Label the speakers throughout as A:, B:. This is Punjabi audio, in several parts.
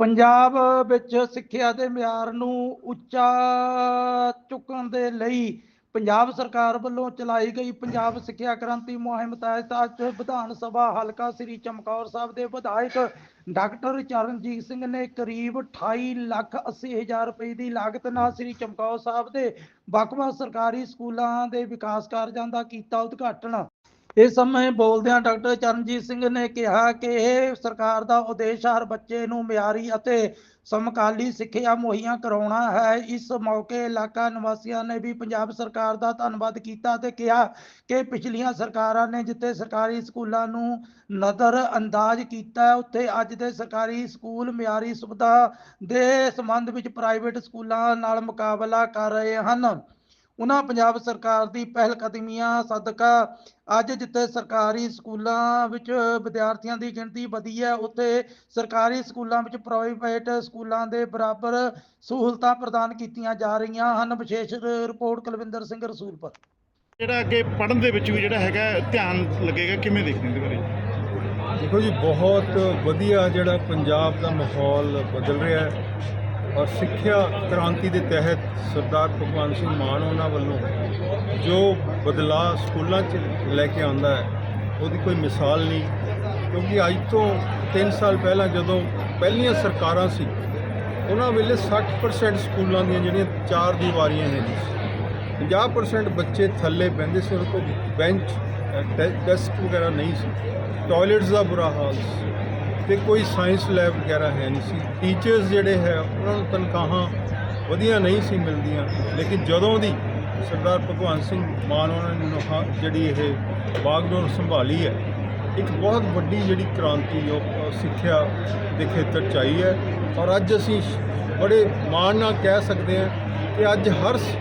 A: ਪੰਜਾਬ ਵਿੱਚ ਸਿੱਖਿਆ ਦੇ ਮਿਆਰ ਨੂੰ ਉੱਚਾ ਚੁੱਕਣ ਦੇ ਲਈ ਪੰਜਾਬ ਸਰਕਾਰ ਵੱਲੋਂ ਚਲਾਈ ਗਈ ਪੰਜਾਬ ਸਿੱਖਿਆ ਕ੍ਰਾਂਤੀ ਮੁਹਿੰਮ ਤਹਿਤ ਅੱਜ ਵਿਧਾਨ ਸਭਾ ਹਲਕਾ ਸ੍ਰੀ ਚਮਕੌਰ ਸਾਹਿਬ ਦੇ ਵਿਧਾਇਕ ਡਾਕਟਰ ਚਰਨਜੀਤ ਸਿੰਘ ਨੇ ਕਰੀਬ 28 ਲੱਖ 80 ਹਜ਼ਾਰ ਰੁਪਏ ਦੀ ਲਾਗਤ ਨਾਲ ਸ੍ਰੀ ਚਮਕੌਰ ਸਾਹਿਬ ਦੇ ਵੱਖ-ਵੱਖ ਸਰਕਾਰੀ ਸਕੂਲਾਂ ਦੇ ਵਿਕਾਸ ਕਾਰਜਾਂ ਦਾ ਕੀਤਾ ਉਦਘਾਟਨ। ਇਸ ਸਮੇਂ ਬੋਲਦਿਆਂ ਡਾਕਟਰ ਚਰਨਜੀਤ ਸਿੰਘ ਨੇ ਕਿਹਾ ਕਿ ਇਹ ਸਰਕਾਰ ਦਾ ਉਦੇਸ਼ ਹਰ ਬੱਚੇ ਨੂੰ ਮਿਆਰੀ ਅਤੇ ਸਮਕਾਲੀ ਸਿੱਖਿਆ ਮੁਹੱਈਆ ਕਰਾਉਣਾ ਹੈ। ਇਸ ਮੌਕੇ ਇਲਾਕਾ ਨਿਵਾਸੀਆਂ ਨੇ ਵੀ ਪੰਜਾਬ ਸਰਕਾਰ ਦਾ ਧੰਨਵਾਦ ਕੀਤਾ ਤੇ ਕਿਹਾ ਕਿ ਪਿਛਲੀਆਂ ਸਰਕਾਰਾਂ ਨੇ ਜਿੱਥੇ ਸਰਕਾਰੀ ਸਕੂਲਾਂ ਨੂੰ ਨਜ਼ਰ ਅੰਦਾਜ਼ ਕੀਤਾ, ਉੱਥੇ ਅੱਜ ਦੇ ਸਰਕਾਰੀ ਸਕੂਲ ਮਿਆਰੀ ਸੁਵਿਧਾ ਦੇ ਸੰਬੰਧ ਵਿੱਚ ਪ੍ਰਾਈਵੇਟ ਸਕੂਲਾਂ ਨਾਲ ਮੁਕਾਬਲਾ ਕਰ ਰਹੇ ਹਨ। ਉਹਨਾਂ ਪੰਜਾਬ ਸਰਕਾਰ ਦੀ ਪਹਿਲ ਕਦਮੀਆਂ ਸਦਕਾ ਅੱਜ ਜਿੱਥੇ ਸਰਕਾਰੀ ਸਕੂਲਾਂ ਵਿੱਚ ਵਿਦਿਆਰਥੀਆਂ ਦੀ ਗਿਣਤੀ ਵਧੀ ਹੈ ਉੱਥੇ ਸਰਕਾਰੀ ਸਕੂਲਾਂ ਵਿੱਚ ਪ੍ਰਾਈਵੇਟ ਸਕੂਲਾਂ ਦੇ ਬਰਾਬਰ ਸਹੂਲਤਾਂ ਪ੍ਰਦਾਨ ਕੀਤੀਆਂ ਜਾ ਰਹੀਆਂ ਹਨ। ਵਿਸ਼ੇਸ਼ ਰਿਪੋਰਟ ਕੁਲਵਿੰਦਰ ਸਿੰਘ ਰਸੂਲਪੁਰ
B: ਜਿਹੜਾ ਅੱਗੇ ਪੜ੍ਹਨ ਦੇ ਵਿੱਚ ਵੀ ਜਿਹੜਾ ਹੈਗਾ ਧਿਆਨ ਲੱਗੇਗਾ ਕਿਵੇਂ ਦੇਖਦੇ ਹੋ ਇਹਦੇ ਬਾਰੇ?
C: ਦੇਖੋ ਜੀ ਬਹੁਤ ਵਧੀਆ ਜਿਹੜਾ ਪੰਜਾਬ ਦਾ ਮਾਹੌਲ ਬਦਲ ਰਿਹਾ ਹੈ। ਔਰ ਸਿੱਖਿਆ ਕ੍ਰਾਂਤੀ ਦੇ ਤਹਿਤ ਸਰਦਾਰ ਭਗਵੰਤ ਸਿੰਘ ਮਾਨ ਉਹਨਾਂ ਵੱਲੋਂ ਜੋ ਬਦਲਾਅ ਸਕੂਲਾਂ 'ਚ ਲੈ ਕੇ ਆਉਂਦਾ ਹੈ, ਉਹਦੀ ਕੋਈ ਮਿਸਾਲ ਨਹੀਂ। ਕਿਉਂਕਿ ਅੱਜ ਤੋਂ 3 ਸਾਲ ਪਹਿਲਾਂ ਜਦੋਂ ਪਹਿਲੀਆਂ ਸਰਕਾਰਾਂ ਸੀ, ਉਹਨਾਂ ਵੇਲੇ 60% ਸਕੂਲਾਂ ਦੀਆਂ ਜਿਹੜੀਆਂ ਚਾਰ ਦੀਵਾਰੀਆਂ ਹੈਗੀਆਂ ਜੀ 50% ਬੱਚੇ ਥੱਲੇ ਬਹਿੰਦੇ ਸੀ ਉਹਨਾਂ ਕੋਲ ਬੈਂਚ ਡੈਸਕ ਵਗੈਰਾ ਨਹੀਂ ਸੀ। ਟਾਇਲਟਸ ਦਾ ਬੁਰਾ ਹਾਲ ਸੀ। ਤੇ ਕੋਈ ਸਾਇੰਸ ਲੈਬ ਵਗੈਰਾ ਹੈ ਨਹੀਂ ਸੀ। ਟੀਚਰਸ ਜਿਹੜੇ ਹੈ, ਉਹਨਾਂ ਨੂੰ ਤਨਖਾਹਾਂ ਵਧੀਆ ਨਹੀਂ ਸੀ ਮਿਲਦੀਆਂ। ਲੇਕਿਨ ਜਦੋਂ ਦੀ ਸਰਦਾਰ ਭਗਵੰਤ ਸਿੰਘ ਮਾਨ ਉਹਨਾਂ ਨੇ ਨੁਹਾ- ਜਿਹੜੀ ਇਹ ਬਾਗਡੋਰ ਸੰਭਾਲੀ ਹੈ, ਇੱਕ ਬਹੁਤ ਵੱਡੀ ਜਿਹੜੀ ਕ੍ਰਾਂਤੀ ਉਹ ਸਿੱਖਿਆ ਦੇ ਖੇਤਰ 'ਚ ਆਈ ਹੈ। ਔਰ ਅੱਜ ਅਸੀਂ ਬੜੇ ਮਾਣ ਨਾਲ ਕਹਿ ਸਕਦੇ ਹਾਂ ਕਿ ਅੱਜ ਹਰ ਸ-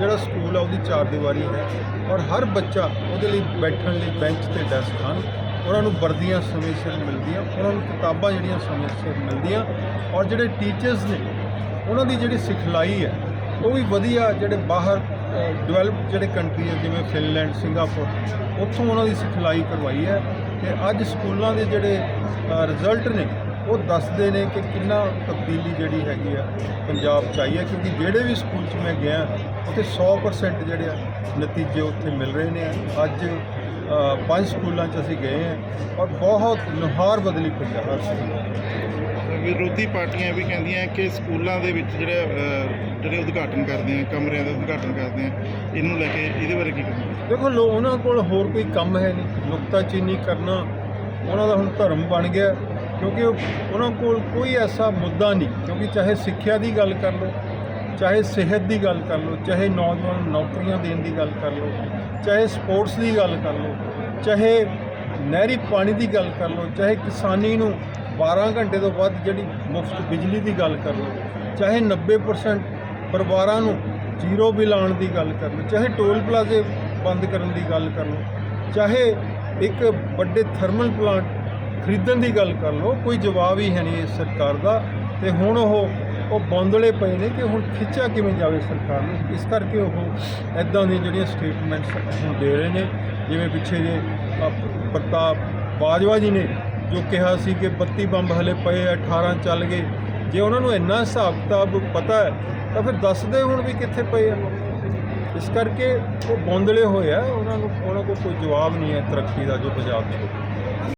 C: ਜਿਹੜਾ ਸਕੂਲ ਆ, ਉਹਦੀ ਚਾਰ ਦੀਵਾਰੀ ਹੈ। ਔਰ ਹਰ ਬੱਚਾ ਉਹਦੇ ਲਈ ਬੈਠਣ ਲਈ ਬੈਂਚ ਤੇ ਡੈਸਕ ਹਨ। ਉਹਨਾਂ ਨੂੰ ਵਰਦੀਆਂ ਸਮੇਂ ਸਿਰ ਮਿਲਦੀਆਂ, ਉਹਨਾਂ ਨੂੰ ਕਿਤਾਬਾਂ ਜਿਹੜੀਆਂ ਸਮੇਂ ਸਿਰ ਮਿਲਦੀਆਂ ਔਰ ਜਿਹੜੇ ਟੀਚਰਸ ਨੇ, ਉਹਨਾਂ ਦੀ ਜਿਹੜੀ ਸਿਖਲਾਈ ਹੈ, ਉਹ ਵੀ ਵਧੀਆ ਜਿਹੜੇ ਬਾਹਰ ਡਿਵੈਲਪ ਜਿਹੜੇ ਕੰਟਰੀ ਹੈ ਜਿਵੇਂ ਫਿਨਲੈਂਡ ਸਿੰਗਾਪੁਰ ਉੱਥੋਂ ਉਹਨਾਂ ਦੀ ਸਿਖਲਾਈ ਕਰਵਾਈ ਹੈ ਤੇ ਅੱਜ ਸਕੂਲਾਂ ਦੇ ਜਿਹੜੇ ਰਿਜ਼ਲਟ ਨੇ, ਉਹ ਦੱਸਦੇ ਨੇ ਕਿ ਕਿੰਨਾ ਤਬਦੀਲੀ ਜਿਹੜੀ ਹੈਗੀ ਆ ਪੰਜਾਬ ਚ ਆਈ ਹੈ, ਕਿਉਂਕਿ ਜਿਹੜੇ ਵੀ ਸਕੂਲ 'ਚ ਮੈਂ ਗਿਆ, ਉੱਥੇ 100% ਜਿਹੜੇ ਆ ਨਤੀਜੇ ਉੱਥੇ ਮਿਲ ਰਹੇ ਨੇ। ਅੱਜ ਪੰਜ ਸਕੂਲਾਂ 'ਚ ਅਸੀਂ ਗਏ ਹਾਂ ਔਰ ਬਹੁਤ ਨੁਹਾਰ ਬਦਲੀ ਪਈ ਹੈ ਹਰ ਸਕੂਲ।
B: ਵਿਰੋਧੀ ਪਾਰਟੀਆਂ ਵੀ ਕਹਿੰਦੀਆਂ ਕਿ ਸਕੂਲਾਂ ਦੇ ਵਿੱਚ ਜਿਹੜੇ ਜਿਹੜੇ ਉਦਘਾਟਨ ਕਰਦੇ ਆ ਕਮਰਿਆਂ ਦਾ ਉਦਘਾਟਨ ਕਰਦੇ ਆ ਇਹਨੂੰ ਲੈ ਕੇ ਇਹਦੇ ਬਾਰੇ ਕੀ ਕਹਿੰਦੇ
C: ਦੇਖੋ ਲੋ ਉਹਨਾਂ ਕੋਲ ਹੋਰ ਕੋਈ ਕੰਮ ਹੈ ਨਹੀਂ। ਨੁਕਤਾਚੀਨੀ ਕਰਨਾ ਉਹਨਾਂ ਦਾ ਹੁਣ ਧਰਮ ਬਣ ਗਿਆ ਕਿਉਂਕਿ ਉਹ- ਉਹਨਾਂ ਕੋਲ ਕੋਈ ਐਸਾ ਮੁੱਦਾ ਨਹੀਂ ਕਿਉਂਕਿ ਚਾਹੇ ਸਿੱਖਿਆ ਦੀ ਗੱਲ ਕਰ ਲਓ ਚਾਹੇ ਸਿਹਤ ਦੀ ਗੱਲ ਕਰ ਲਓ, ਚਾਹੇ ਨੌਜਵਾਨ ਨੌਕਰੀਆਂ ਦੇਣ ਦੀ ਗੱਲ ਕਰ ਲਓ, ਚਾਹੇ ਸਪੋਰਟਸ ਦੀ ਗੱਲ ਕਰ ਲਓ, ਚਾਹੇ ਨਹਿਰੀ ਪਾਣੀ ਦੀ ਗੱਲ ਕਰ ਲਓ, ਚਾਹੇ ਕਿਸਾਨੀ ਨੂੰ 12 ਘੰਟੇ ਤੋਂ ਵੱਧ ਜਿਹੜੀ ਮੁਫਤ ਬਿਜਲੀ ਦੀ ਗੱਲ ਕਰ ਲਓ, ਚਾਹੇ 90% ਪਰਿਵਾਰਾਂ ਨੂੰ ਜ਼ੀਰੋ ਬਿੱਲ ਆਉਣ ਦੀ ਗੱਲ ਕਰ ਲਓ, ਚਾਹੇ ਟੋਲ ਪਲਾਜ਼ੇ ਬੰਦ ਕਰਨ ਦੀ ਗੱਲ ਕਰ ਲਓ, ਚਾਹੇ ਇੱਕ ਵੱਡੇ ਥਰਮਲ ਪਲਾਂਟ ਖਰੀਦਣ ਦੀ ਗੱਲ ਕਰ ਲਓ, ਕੋਈ ਜਵਾਬ ਹੀ ਹੈ ਨਹੀਂ ਇਸ ਸਰਕਾਰ ਦਾ ਤੇ ਹੁਣ ਉਹ ਉਹ ਬੌਂਦਲੇ ਪਏ ਨੇ ਕਿ ਹੁਣ ਖਿੱਚਿਆ ਕਿਵੇਂ ਜਾਵੇ ਸਰਕਾਰ ਨੂੰ? ਇਸ ਕਰਕੇ ਉਹ ਐਦਾਂ ਦੀਆਂ ਜਿਹੜੀਆਂ ਸਟੇਟਮੈਂਟਸ ਹੁਣ ਦੇ ਰਹੇ ਨੇ ਜਿਵੇਂ ਪਿੱਛੇ ਜੇ ਅ, ਪ੍ਰਤਾਪ ਬਾਜਵਾ ਜੀ ਨੇ ਜੋ ਕਿਹਾ ਸੀ ਕਿ 32 ਬੰਬ ਹਲੇ ਪਏ ਆ 18 ਚੱਲ ਗਏ। ਜੇ ਉਹਨਾਂ ਨੂੰ ਇੰਨਾ ਹਿਸਾਬ ਕਿਤਾਬ ਪਤਾ ਹੈ ਤਾਂ ਫਿਰ ਦੱਸਦੇ ਹੁਣ ਵੀ ਕਿੱਥੇ ਪਏ ਆ। ਇਸ ਕਰਕੇ ਉਹ ਬੌਂਦਲੇ ਹੋਏ ਆ ਉਹਨਾਂ ਨੂੰ ਉਹਨਾਂ ਕੋਲ ਕੋਈ ਜਵਾਬ ਨਹੀਂ ਹੈ ਤਰੱਕੀ ਦਾ ਜੋ ਪੰਜਾਬ 'ਚ